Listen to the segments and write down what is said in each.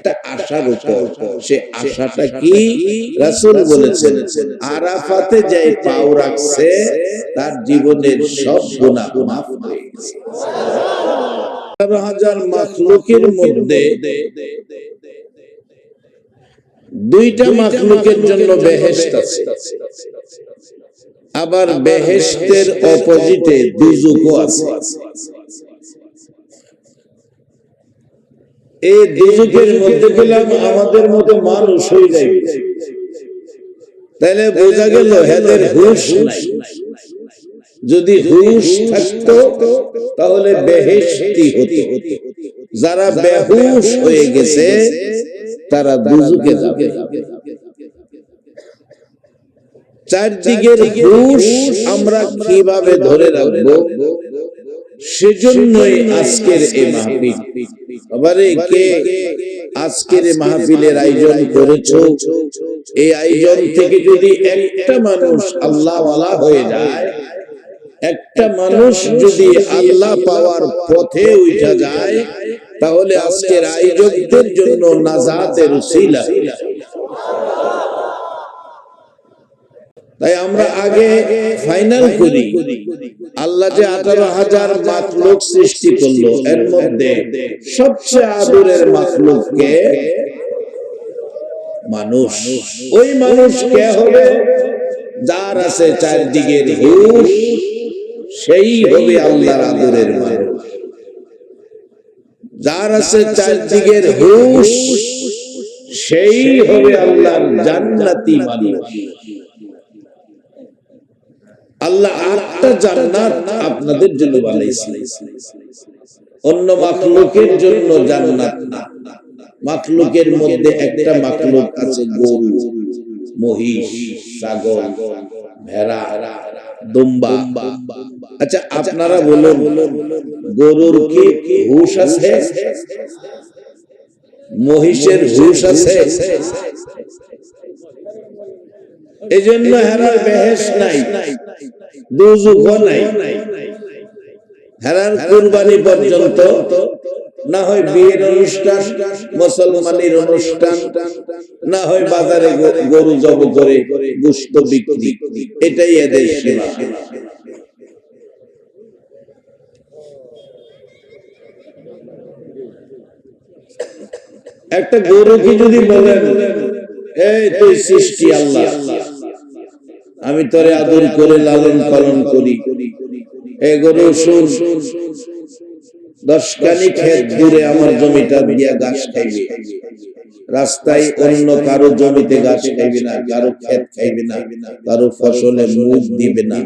একটা আশার উপর। সে আশাটা কি? রাসূল বলেছেন আরাফাতে যে পাও রাখছে তার জীবনের সব গুনাহ মাফ হয়ে গেছে। হাজার মাখলুকের মধ্যে দুইটা মাখলুকের জন্য বেহেশত আছে। আবার বেহেশতের অপোজিটে দুজুকও আছে। এই দুজুকের মধ্যে গেলাম আমাদের মতো মানুষ হয়ে যাবে তাহলে বোঝা গেল হেদের হুশ যদি হুশ থাকতো, তাহলে বেহেশতি হতো। যারা বেহুশ হয়ে গেছে, তারা দুজুকে যাবে। চারদিকের হুশ আমরা কীভাবে ধরে রাখব? সেজন্যই আজকের এই মাহফিল। আবারে কে আজকের মাহফিলের আয়োজন করেছ? এই আয়োজন থেকে যদি একটা মানুষ আল্লাহওয়ালা হয়ে যায় একটা মানুষ যদি আল্লাহ পাওয়ার পথে উঠা যায় তাহলে আজকের আয়োজকদের জন্য নাজাতের উসিলা। তাই আমরা আগে ফাইনাল করি। আল্লাহ যে আঠারো হাজার মাতলুক সৃষ্টি করল, এর মধ্যে সবচেয়ে আদরের মাতলুককে মানুষ। ওই মানুষ কে হবে? যার আছে চারদিকের হুশ সেই হবে আল্লাহর আদরের মানুষ। যার আছে চারদিকের হুশ সেই হবে আল্লাহর জান্নাতি মানুষ। আল্লাহ আটটা জান্নাত আপনাদের জন্য বানাইছেন অন্য মাখলুকের জন্য জান্নাত না। মাখলুকের মধ্যে একটা মাখলুক আছে গরু, মহিষ, ছাগল, ভেড়া, দুম্বা। আচ্ছা আপনারা বলুন, গরুর কি হুশ আছে? মহিষের হুশ আছে? এই জন্য হেরার বেহেস নাই দুজুক নাই। হেরার কুরবানি পর্যন্ত না হয় বিয়ের অনুষ্ঠান, মুসলমানের অনুষ্ঠান, না হয় বাজারে গরু জব করে গুস্ত বিক্রি, এটাই এদের সীমা একটা গরুকে যদি বলেন সৃষ্টি আল্লাহ। আমি তোরে আদর করে লালন পালন করি। ক্ষেত দূরে আমার জমিটা দিয়া খাইবে। রাস্তায় অন্য কারও জমিতে গাছ খাইবে না, কারও ক্ষেত খাইবে না, কারও ফসলে মুখ দিবে না।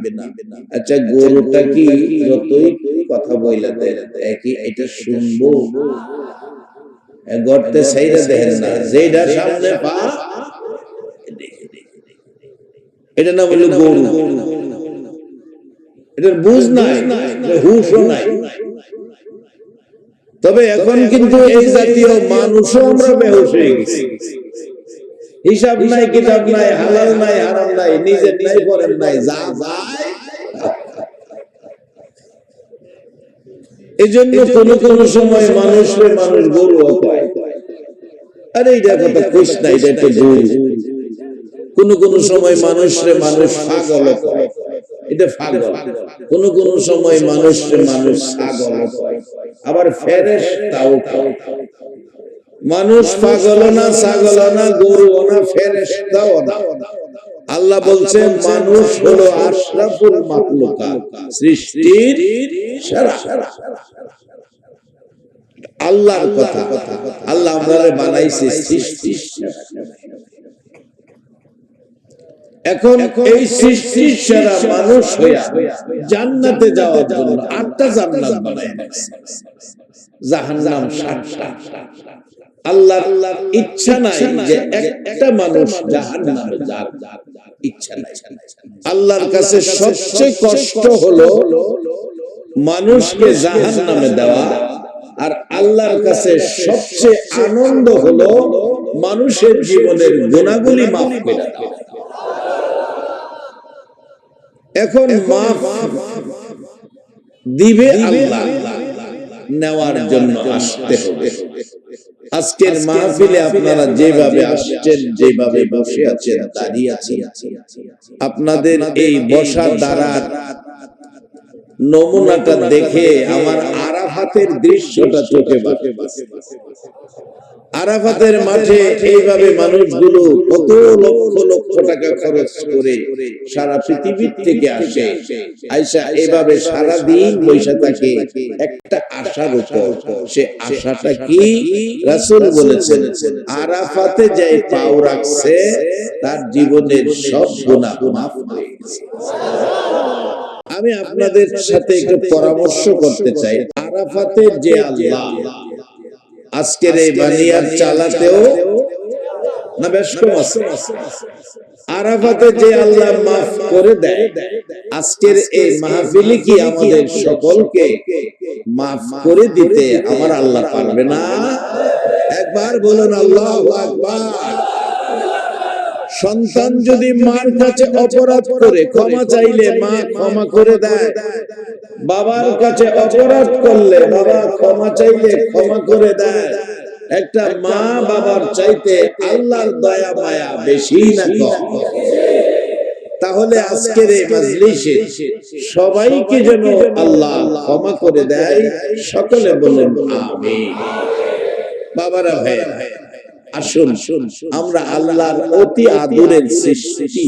আচ্ছা গরুটা কি যতই কথা বইলা দেয় কি এটা শুনব? গড়তে সাইরা দেখেন না যেটা সামনে পা এটা নাম হলো গরু এটার বুঝ নাই হুশও নাই তবে এখন কিন্তু এই জাতীয় মানুষও আমরা বেহুশ হয়ে গেছি। হিসাব নাই কিতাব নাই হালাল নাই হারাম নাই নিজের নাই করেন নাই যা যায়। এই জন্য কোন কোন সময় মানুষের মানুষ গরু আরে কথা কইস না এটা একটা গরু কোন কোন সময় মানুষরে মানুষ পাগল করে এটা পাগল। কোন কোন সময় মানুষরে মানুষ আবার তাও মানুষ পাগল না ছাগল না গরু না ফেরেস তাও না। আল্লাহ বলছেন মানুষ হলো আশরাফুল মাখলুকা সৃষ্টির সেরা। আল্লাহর কথা। আল্লাহ আমাদের বানাইছে সৃষ্টির সেরা এখন এই সৃষ্টির সেরা মানুষ হইয়া জান্নাতে যাওয়ার জন্য আটটা জান্নাত বানাই জাহান্নাম সাতটা। আল্লাহ আল্লাহ ইচ্ছা নাই যে একটা মানুষ জাহান্নামে যাক। ইচ্ছা নাই। আল্লাহর কাছে সবচেয়ে কষ্ট হলো মানুষকে জাহান্নামে দেওয়া। আর আল্লাহর কাছে সবচেয়ে আনন্দ হলো মানুষের জীবনের গুণাগুলি মাফ করে এখন মাফ দিবে আল্লাহ, নেওয়ার জন্য আসতে হবে। আজকের মাহফিলে আপনারা যেভাবে আসছেন, যেভাবে বসে আছেন, দাঁড়িয়ে আছেন, আপনাদের এই বসা দাঁড়ার নমুনাটা দেখে আমার আরাফাতের দৃশ্যটা চোখে আরাফাতের মাঠে এইভাবে মানুষগুলো কত লক্ষ লক্ষ টাকা খরচ করে সারা পৃথিবীর থেকে আসে। আইসা এভাবে সারা দিন বৈশা থাকে। একটা আশার উপর। সে আশাটা কি? রাসূল বলেছেন আরাফাতে যাই পাও রাখছে তার জীবনের সব গুনাহ মাফ হয়ে গেছে আমি আপনাদের সাথে একটু পরামর্শ করতে চাই। আরাফাতের যে আল্লাহ। আজকের এই বানিয়ার চালাতেও না বেশ কম আছে। আরাফাতে যে আল্লাহ মাফ করে দেয়। আজকের এই মাহফিলে কি আমাদের সকলকে মাফ করে দিতে আমার আল্লাহ পারবে না। একবার বলুন আল্লাহ আকবার। সন্তান যদি মার কাছে অপরাধ করে, ক্ষমা চাইলে মা ক্ষমা করে দেয়। বাবার কাছে অপরাধ করলে বাবা ক্ষমা চাইলে ক্ষমা করে দেয়। একটা মা বাবার চাইতে আল্লাহর দয়া মায়া বেশি না কম। তাহলে আজকের এই মাজলিসে সবাইকে যেন আল্লাহ ক্ষমা করে দেয়, সকলে বলেন, আমিন। বাবারা ভাই আসুন আমরা আল্লাহর অতি আদরের সৃষ্টি।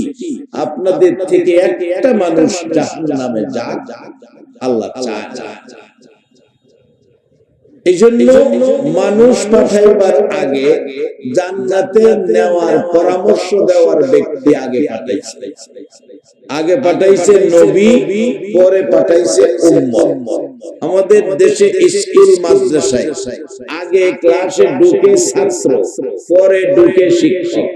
আপনাদের থেকে একটা মানুষ জাহান্নামে যাক আল্লাহ এই জন্য মানুষ পাঠাইবার আগে জান্নাতে নেওয়ার পরামর্শ দেওয়ার ব্যক্তি আগে পাঠাইছে। আগে পাঠাইছে নবী, পরে পাঠাইছে উম্মত। আমাদের দেশে স্কুল, মাদ্রাসায় আগে ক্লাসে ঢুকে ছাত্র, পরে ঢুকে শিক্ষক।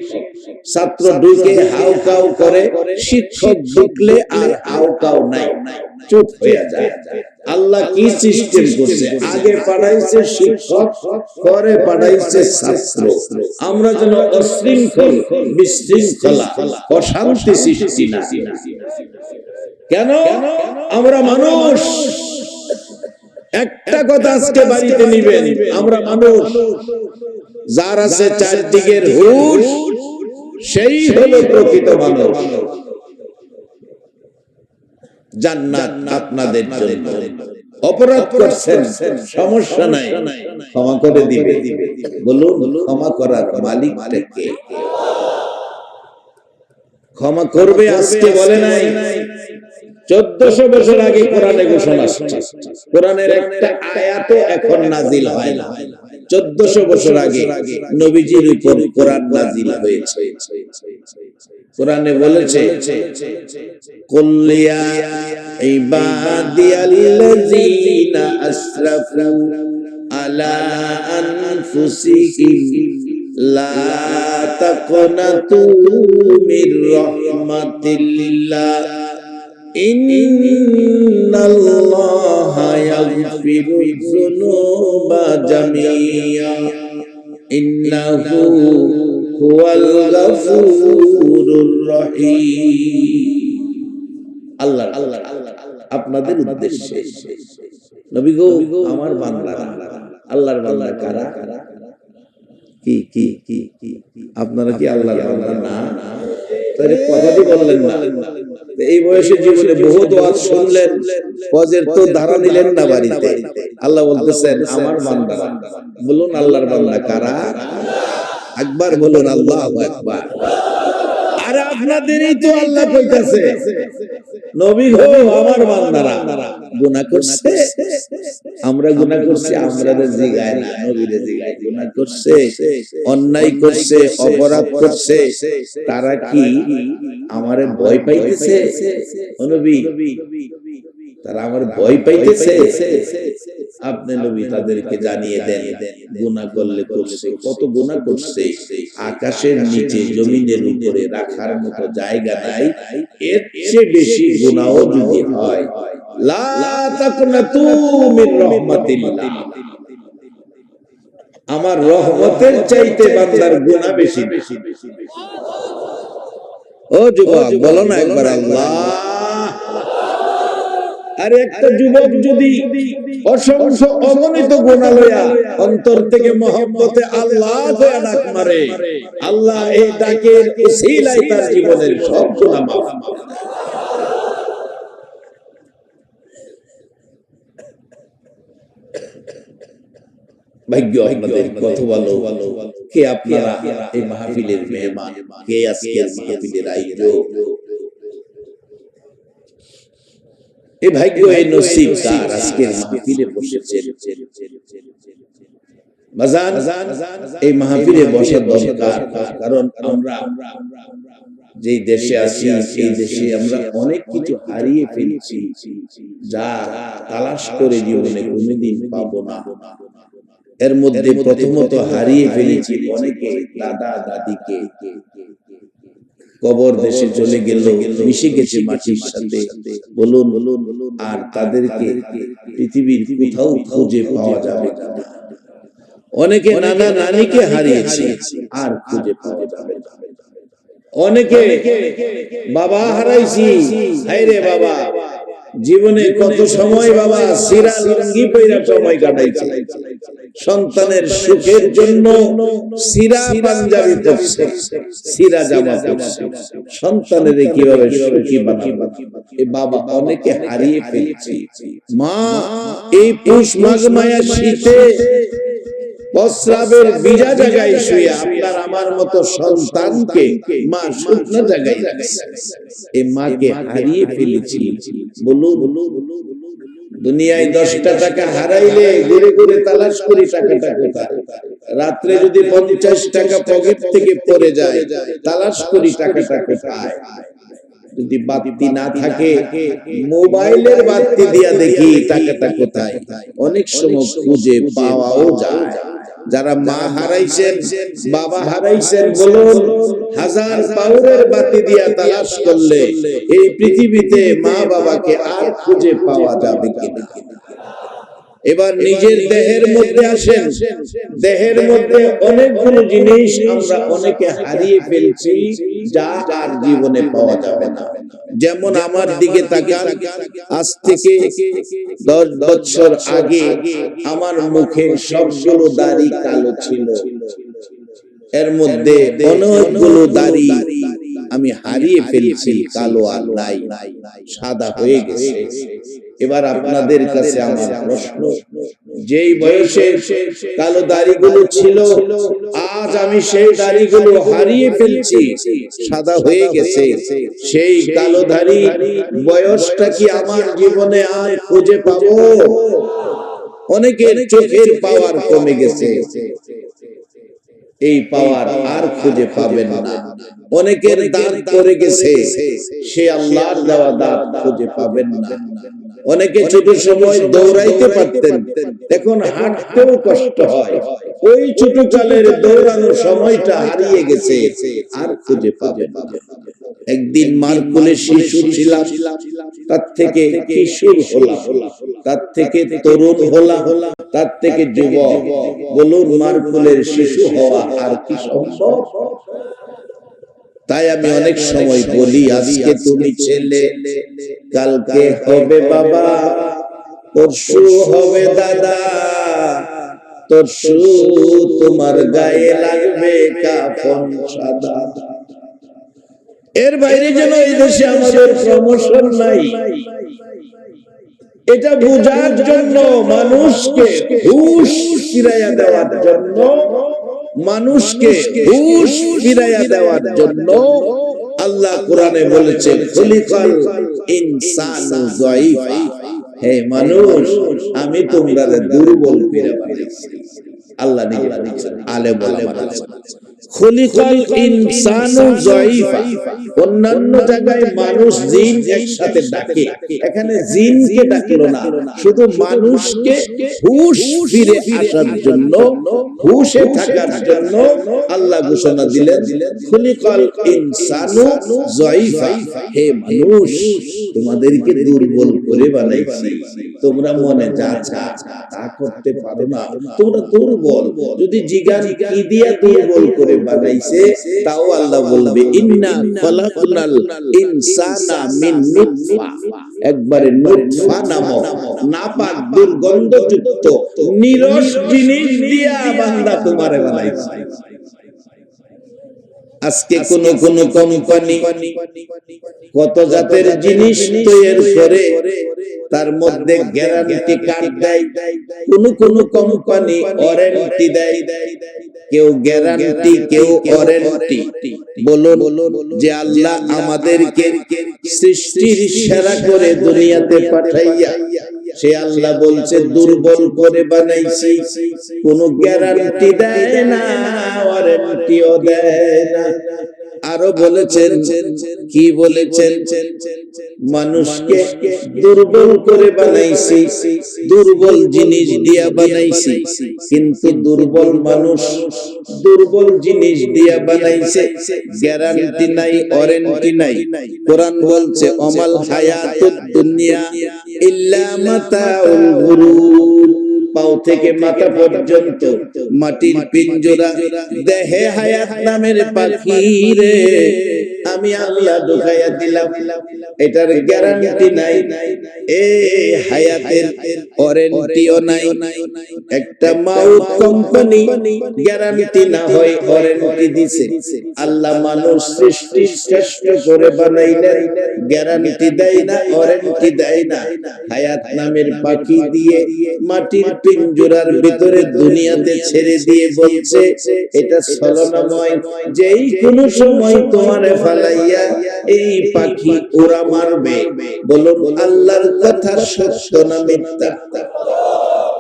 ছাত্র ঢুকে হাউ কাউ করে, শিক্ষক ঢুকলে আর হাউ কাউ নাই। চুপ হয়ে যায়। আল্লাহ কি সিস্টেম করছে? আগে পাঠাইছে শিক্ষক পরে পাঠাইছে ছাত্র। আমরা যেন অশৃঙ্খল বিশৃঙ্খলা অশান্তি সৃষ্টি না। কেন? আমরা মানুষ। একটা কথা আজকে বাড়িতে নিবেন। আমরা মানুষ। যার আছে চারদিকের হুশ সেই হলো প্রকৃত মানুষ। জান্নাত আপনাদের জন্য। অপরাধ করছেন সমস্যা নাই। ক্ষমা করে দিবে। বলুন ক্ষমা করার মালিক কে? ক্ষমা করবে আজকে বলে নাই। চোদ্দশো বছর আগে কোরআনে ঘোষণা কোরআনের একটা আয়াতও এখন নাজিল হয় না। চোদ্দশো বছর আগে নবীজির উপর কোরআন নাজিল হয়েছে। কোরআনে বলেছে রাহমাতিল্লাহ। আপনাদের উদ্দেশ্যে। আমার বান্দারা, আল্লাহর বান্দা কারা? কি কি কি? আপনারা কি আল্লাহর বান্দা না? এই বয়সে বহু শুনলেন তো না বাড়িতে। আল্লাহ বলতেছেন, আমার বান্দা, বলুন আল্লাহর বান্দা কারা? একবার বলুন, আল্লাহ একবার আপনাদেরই তো আল্লাহ কইতাছে। নবী গো আমার বান্দারা। গুনাহ করছে। আমরা গুনাহ করছি আমাদের জিগায় না, নবীরে জিগায়। গুনাহ করছে, অন্যায় করছে, অপরাধ করছে। তারা কি আমারে ভয় পাইতেছে? নবী, তারা আমার ভয় পাইতেছে? আপনি নবী তাদেরকে জানিয়ে দেন, গুনাহ করলে করছে, কত গুনাহ করছে, আকাশের নিচে, জমিনের উপরে রাখার মতো জায়গা নাই, এর চেয়ে বেশি গুনাহ যদি হয়, লা তাকনাতু আমার রহমতের চাইতে বান্দার গুনাহ বেশি বেশি। ও যুবক, বলো না একবার আল্লাহ। আর একটা যুবক যদি অসংখ্য অগণিত গুণা লইয়া অন্তর থেকে মহব্বতে আল্লাহ ডাক মারে আল্লাহ এই ডাকের উসিলায় তার জীবনের সব গুনাহ মাফ। ভাগ্য আপনাদের কত ভালো। কে আপনারা এই মাহফিলের মেহমান? কে আজকের মাহফিলের আয়োজক? ভাগ্য নসিব কার আজকের মাহফিলে বসেছেন বাজান এই মাহফিলে বসা দরকার কারণ আমরা যে দেশে আছি সেই দেশে আমরা অনেক কিছু হারিয়ে ফেলছি যা তালাশ করে জীবনে কোনোদিন পাবো না। এর মধ্যে প্রথমত হারিয়ে ফেলেছি অনেকে দাদা দাদিকে। কবর দেশে চলে গেল মিশে গেছে মাটির সাথে। বলুন আর তাদেরকে পৃথিবীর কোথাও খুঁজে পাওয়া যাবে না। অনেকে নানা নানিকে হারিয়েছে আর খুঁজে পাওয়া যাবে না। অনেকে বাবা হারাইছি হাইরে বাবা। জীবনে কত সময় বাবা সিরা লুঙ্গি পইরা সময় কাটাইছে? সন্তানের সুখের জন্য সিরা পাঞ্জাবি পরছে সিরা জামা পরছে। সন্তানের কীভাবে সুখী বানাবো? এ বাবা অনেকে হারিয়ে ফেলছে। মা, এই পুষ মাঘ মায়া শীতে প্রস্রাবের বিজা জায়গায় শুয়ে আপনার আমার মতো সন্তানকে মা মাকে হারিয়ে দুনিয়ায় দশটা টাকা হারাইলে ঘুরে ঘুরে তালাশ করি টাকাটা কোথায়? রাত্রে যদি পঞ্চাশ টাকা পকেট থেকে পড়ে যায়, তালাশ করি টাকাটা কোথায়? যদি বাতি না থাকে, মোবাইলের বাতি দিয়া দেখি টাকাটা কোথায়? অনেক সময় খুঁজে পাওয়াও যায়। যারা মা হারাইছেন বাবা হারাইছেন বলুন হাজার পাউরের বাতি দিয়া তালাশ করলে এই পৃথিবীতে মা বাবাকে আর খুঁজে পাওয়া যাবে কিনা? এবার নিজের দেহের মধ্যে আসেন। দেহের মধ্যে অনেকগুলো জিনিস আমরা অনেকে হারিয়ে ফেলছি যা আর জীবনে পাওয়া যাবে না। যেমন আমার দিকে তাকান আজ থেকে দশ বছর আগে আমার মুখে সবগুলো দাড়ি কালো ছিল। এর মধ্যে অনেকগুলো দাড়ি আমি হারিয়ে ফেলছি কালো আর নাই সাদা হয়ে গেছে। এবার আপনাদের কাছে আমার প্রশ্ন। যেই বয়সে কালো দাড়িগুলো ছিল আজ আমি সেই দাড়িগুলো হারিয়ে ফেলছি। সাদা হয়ে গেছে। সেই কালো দাড়ি বয়সটা কি আমার জীবনে আর খুঁজে পাবো? অনেকের চোখের পাওয়ার কমে গেছে। এই পাওয়ার আর খুঁজে পাবেন না। অনেকের দাঁত করে গেছে। সে আল্লাহর দেওয়া দাঁত খুঁজে পাবেন না। অনেকে ছোট সময় দৌড়াইতে পারতেন। এখন হাঁটতেও কষ্ট হয়। ওই ছোট কালের দৌড়ানোর সময়টা হারিয়ে গেছে। আর খুঁজে পাবেন না। একদিন মার শিশু ছিলাম তার থেকে কিশোর হলাম। তার থেকে তরুণ হলাম। তার থেকে যুবক। বলুন, মার কোলের শিশু হওয়া আর কি সম্ভব? তাই আমি অনেক সময় বলি আজকে তুমি ছেলে কালকে হবে বাবা পরশু হবে দাদা তরশু তোমার গায়ে লাগবে কাফন সাদা। এর বাইরে যেন এই দেশে আমাদের প্রমোশন নাই এটা বোঝার জন্য মানুষকে হুশ ফিরাইয়া দেওয়ার জন্য মানুষকে হুশ ফিরাইয়া দেওয়ার জন্য আল্লাহ কোরআনে বলেছে খলিফাল ইনসানু যায়ীফা হে মানুষ আমি তোমরা দুর্বল আল্লাহ নিজে আলে বলে খলিকাল ইনসানু যায়ীফা অন্যান্য জায়গায় মানুষ জিন একসাথে ডাকে। এখানে জিনকে ডাকলো না। শুধু মানুষকে হুশ ফিরে আসার জন্য হুশে থাকার জন্য আল্লাহ ঘোষণা দিলেন খলিকাল ইনসানু যায়ীফা হে মানুষ তোমাদেরকে দুর্বল করে বানাইছি। তোমরা মনে যা চা তা করতে পারো না। তোমরা দুর্বল। যদি জিজ্ঞাসা কি দিয়া দুর্বল করে বানাইছে, তাও আল্লাহ বলবে, ইন্না খলাকনাল ইনসানা মিন নুতফা। একবারে নুতফা নামক নাপাক দুর্গন্ধযুক্ত নিরস জিনিস দিয়া বান্দা তোমারে বানাইছে। আজকে কোন কোন কোম্পানি কত জাতের জিনিস তৈরি করে, তার মধ্যে গ্যারান্টি কার্ড দেয়। কোন কোন কোম্পানি ওয়ারেন্টি দেয়। কেউ গ্যারান্টি কেউ ওয়ারেন্টি বলুন যে আল্লাহ আমাদেরকে সৃষ্টির সেরা করে দুনিয়াতে পাঠাইয়া সে আল্লাহ বলছে দুর্বল করে বানাইছি কোনো গ্যারান্টি দেয় না ওয়ারেন্টিও দেয় না। আরও বলেছেন, কি বলেছেন? মানুষকে দুর্বল করে বানাইছি, দুর্বল জিনিস দিয়া বানাইছি, কিন্তু দুর্বল মানুষ দুর্বল জিনিস দিয়া বানাইছে, গ্যারান্টি নাই, ওয়ারেন্টি নাই। কোরআন বলছে, অমাল হায়াতুদ দুনিয়া ইল্লা মাতাউল গুরুর। পাও থেকে মাথা পর্যন্ত। মাটির পিঞ্জরা দেহে হায়াত নামের পাখি রে। আমি আল্লাহ ঢুকাইয়া দিলাম। এটার গ্যারান্টি নাই। এ হায়াতের ওয়ারেন্টিও নাই। একটা মাউথ কোম্পানি গ্যারান্টি না হয় ওয়ারেন্টি দিছে। আল্লাহ মানুষ সৃষ্টি শ্রেষ্ঠ করে বানাইলেন। গ্যারান্টি দেয় না ওয়ারেন্টি দেয় না। হায়াত নামের পাখি দিয়ে মাটির পিঞ্জরার ভিতরে দুনিয়াতে ছেড়ে দিয়ে বলছে এটা ছলনাময় যেই কোনো সময় তোমারে ফালাইয়া এই পাখি ওরা মারবে। বলুন, আল্লাহর কথা সত্য না মিথ্যা?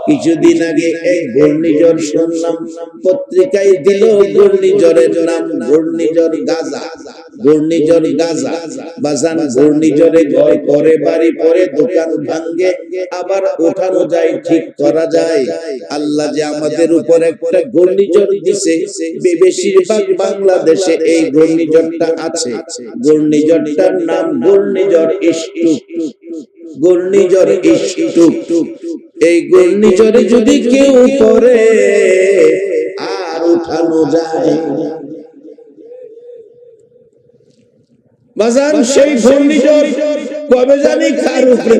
কিছুদিন আগে এই ঘূর্ণিঝড় শুনলাম, পত্রিকায় দিল ঘূর্ণিঝড়ের নাম, ঘূর্ণিঝড় গাজা। ঘূর্ণিঝড় গাজা, বাজান ঘূর্ণিঝড়ে ঘর পরে বাড়ি পরে দোকান ভাঙ্গে আবার ওঠানো যায়, ঠিক করা যায়। আল্লাহ যে আমাদের উপর একটা ঘূর্ণিঝড় দিছে বেশিরভাগ বাংলাদেশে এই ঘূর্ণিঝড়টা আছে। ঘূর্ণিঝড়টার নাম ঘূর্ণিঝড় ইস্টুক ঘূর্ণিঝড় ইস্টুক এই ঘূর্ণিঝড়ে যদি কেউ পরে আর উঠানো যায়। বাজার সেই ঘূর্ণিঝড় কবে জানি কার উপরে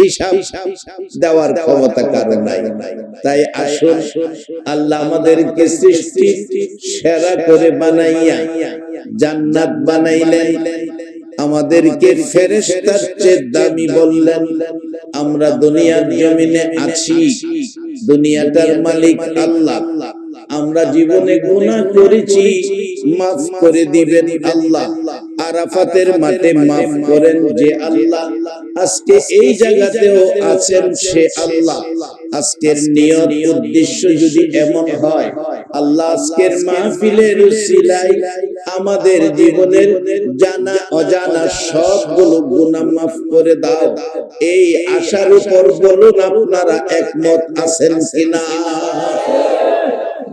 হিসাব দেওয়ার ক্ষমতা কারও নাই। তাই আল্লাহ আমাদেরকে সৃষ্টি সেরা করে বানাইয়া জান্নাত বানাইলেন। আমাদেরকে ফেরেশতার চেয়ে দামি বললেন, আমরা দুনিয়ার জমিনে আছি, দুনিয়াটার মালিক আল্লাহ। আমরা জীবনে গুনাহ করেছি, মাফ করে দিবেন আল্লাহ। আরাফাতের মাঠে মাফ করেন যে আল্লাহ। আজকে এই জায়গাতেও আছেন সে আল্লাহ। আজকের নিয়ত, উদ্দেশ্য যদি এমন হয়, আল্লাহ আজকের মাহফিলের উসিলায় আমাদের জীবনের জানা, অজানা সবগুলো গুনাহ মাফ করে দাও। এই আশার উপর বলুন আপনারা একমত আছেন কিনা?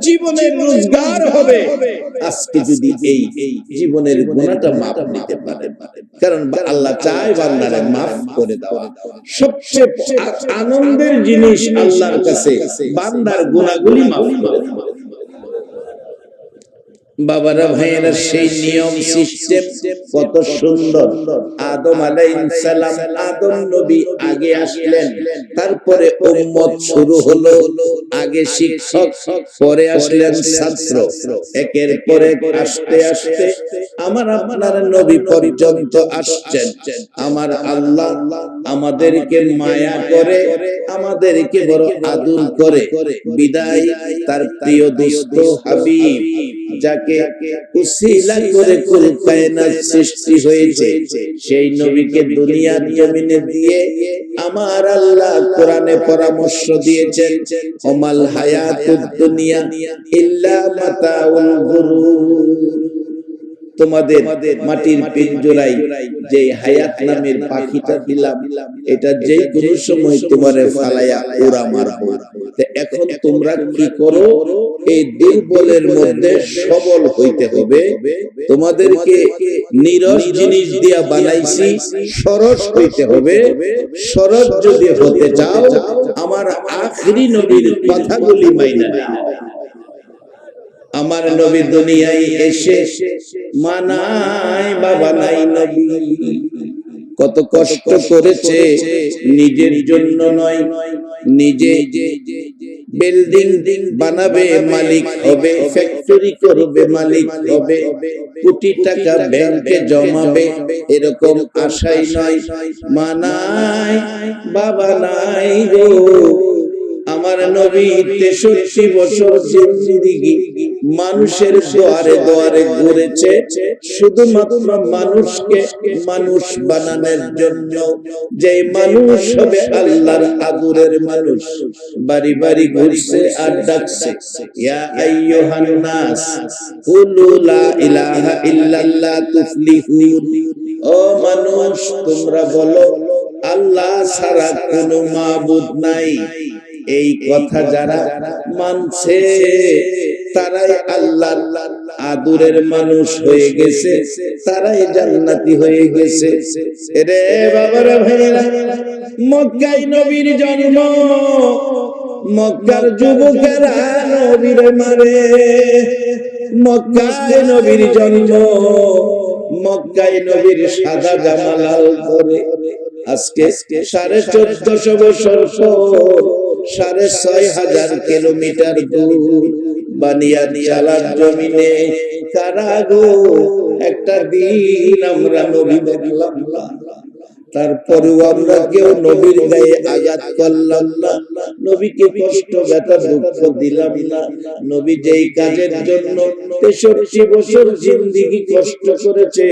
জীবনের রোজগার হবে। আজকে যদি এই জীবনের গুণাটা মাপ নিতে পারে কারণ আল্লাহ চায় বান্দারে মাফ করে দেওয়া। সবচেয়ে আনন্দের জিনিস আল্লাহর কাছে। বান্দার গুণাগুলি মাফ করে দেওয়া। বাবারা, ভাইয়েরা, সেই নিয়ম সিস্টেম কত সুন্দর। আদম আলাইহিসসালাম আদম নবী আগে আসলেন, তারপরে উম্মত শুরু হলো, আগে শিক্ষক, পরে আসলেন ছাত্র। একের পরে আসতে আসতে আমার আপনার নবী পর্যন্ত আসছেন। আমার আল্লাহ আমাদেরকে মায়া করে, আমাদেরকে বড় আদর করে। বিদায়, তার প্রিয় দোস্ত হাবিব, যাকে উসিলা করে কুল কায়নাত সৃষ্টি হয়েছে? সেই নবীকে দুনিয়ার জমিনে দিয়ে আমার আল্লাহ কোরআনে পরামর্শ দিয়েছেন ওমাল হায়াতুদ দুনিয়া ইল্লা মাতাউল গুরুর তোমাদের মাটির পিঞ্জরাই যে হায়াত নামের পাখিটা দিলাম এটা যে কোনো সময় তোমারে ফালাইয়া উড়া মারবো। এখন তোমরা কি করো? এই দুর্বলের মধ্যে সবল হইতে হবে। তোমাদেরকে নিরস জিনিস দিয়া বানাইছি সরস হইতে হবে। সরস যদি হতে চাও আমার আখরি নবীর কথাগুলি মাইনা আমার নবী দুনিয়ায় এসে মানায়, বাবা নাই নবী। কত কষ্ট করেছে, নিজের জন্য নয়, নিজে বিল্ডিং বানাবে মালিক হবে ফ্যাক্টরি করবে মালিক হবে, কোটি টাকা ব্যাংকে জমাবে, এরকম আশাই নয়। মানায়, বাবা নাই গো। আমার নবী তেষট্টি বছর জিন্দিগি মানুষের দোয়ারে দোয়ারে ঘুরেছে। শুধুমাত্র মানুষকে মানুষ বানানোর জন্য যে মানুষ হবে আল্লাহর আদুরের মানুষ। বাড়ি বাড়ি ঘুরছে আর ডাকছে, ইয়া আইয়ুহান নাস কুলু লা ইলাহা ইল্লাল্লাহ তুফলিহুন। ও মানুষ, তোমরা বলো, আল্লাহ ছাড়া কোনো মাবুদ নাই। এই কথা যারা মানছে, তারাই আল্লাহ আদুরের মানুষ হয়ে গেছে, তারাই জান্নাতি হয়ে গেছে। রে বাবারা ভাইরা মক্কায় নবীর জন্ম, মক্কার যুবকেরা নবীর মারে। মক্কায় নবীর জন্ম, মক্কায় নবীর সাদা জামা লাল করে আজকে সাড়ে চোদ্দশো বছর পর সাড়ে ছয় হাজার কিলোমিটার দূর বানিয়া চালার জমিনে। কারাগো, একটা দিন আমরা নবী দেখলাম না। তারপরেও আমরা কেউ নবীর গায়ে আঘাত করলাম না। নবীকে কষ্ট, ব্যথা, দুঃখ দিলাম না। নবী যেই কাজের জন্য তেষট্টি বছর জিন্দিগি কষ্ট করেছে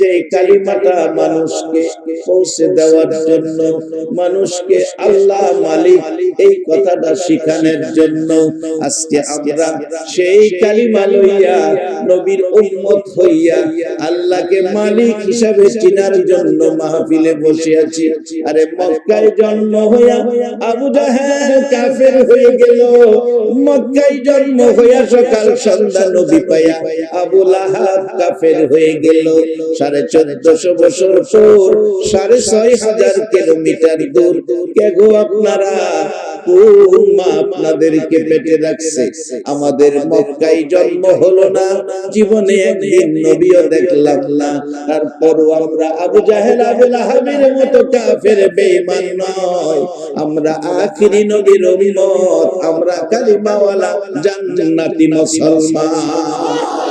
যে কালিমাটা মানুষকে পৌঁছে দেওয়ার জন্য, মানুষকে আল্লাহ মালিক এই কথাটা শিখানোর জন্য আজকে আমরা সেই কালিমা লইয়া নবীর উম্মত হইয়া আল্লাহকে মালিক হিসাবে চিনার জন্য মাহফিলে বসে আছি। আরে মক্কায় জন্ম হইয়া আবু জাহেল কাফের হয়ে গেল। মক্কায় জন্ম হইয়া সকাল সন্ধ্যা নবী পাইয়া আবু লাহাব কাফের হয়ে গেল। সাড়ে চোদ্দশো বছর পর সাড়ে ছয় হাজার কিলোমিটার দূর। কে গো আপনারা? আপনাদেরকে পেটে রাখছে। আমাদের মক্কায় জন্ম হলো না, জীবনে একদিন নবীও দেখলাম না। তারপরও আমরা আবু জাহেল, আবু লাহাবের মতো কাফের নয়। আমরা আখিরি নবীর উম্মত, আমরা কালিমাওয়ালা, জান্নাতি মুসলমান।